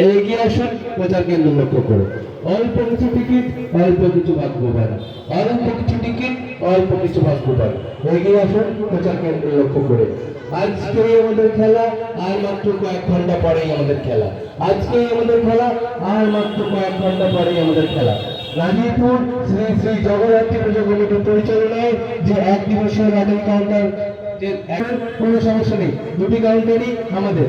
এগিয়ে আসুন প্রচার কেন্দ্র লক্ষ্য করে অল্প কিছু টিকিট, অল্প কিছু ভাগ্য পায় অল্প কিছু টিকিট, অল্প কিছু ভাগ্য পায় এগিয়ে আসুন প্রচার কেন্দ্র লক্ষ্য করে। আজকে আমাদের খেলা আর মাত্র কয়েক ঘণ্টা পরেই আমাদের খেলা। আজকে আমাদের খেলা আর মাত্র কয়েক ঘণ্টা পরেই আমাদের খেলা। রাজীবপুর শ্রী শ্রী জগন্নাথী পুজো কমিটির পরিচালনায় যে এক দিবসীয় লটারি কাউন্টার যে কোনো সমস্যা নেই। দুটি কাউন্টারই আমাদের।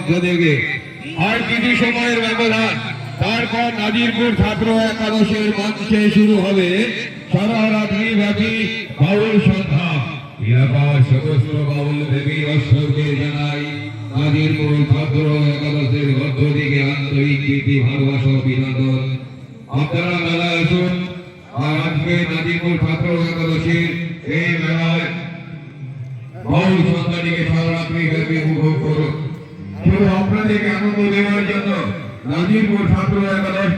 পক্ষ আর কিছু সময়ের ব্যবধান। তারপর নাজিরপুর ছাত্র একাদশের মঞ্চে শুরু হবে সারা রাত্রি ব্যাপী বাউল সন্ধ্যা। সমস্ত বাউল দেবী অশ্বরকে জানাই, নাজিরপুর ছাত্র একাদশের মধ্য আন্তরিক প্রীতি, ভালোবাসা আপনারা মেলায় আসুন, আর আজকে নাজিরপুর ছাত্র এই মেলায় বাউল সারা রাত্রি ব্যাপী উপভোগ করুন। আনন্দ দেওয়ার জন্য নাজিরপুর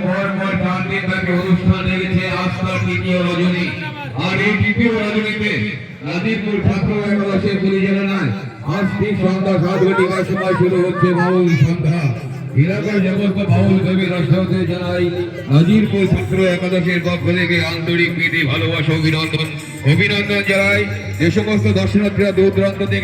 পর পর চার দিন ব্যাপী অনুষ্ঠান তৃতীয় রজনী। আর এই তৃতীয় রজনীতে নাজিরপুর সন্ধ্যা সাত ঘটিকার সময় শুরু হচ্ছে বাউল সন্ধ্যা। এলাকার সমস্ত বাউল কবি জানাই নাজিরপুর একাদশের পক্ষ থেকে আন্তরিক প্রীতি, ভালোবাসা, অভিনন্দন। অভিনন্দন জানাই। যে সমস্ত দর্শনার্থীরা দূর দূরান্ত থেকে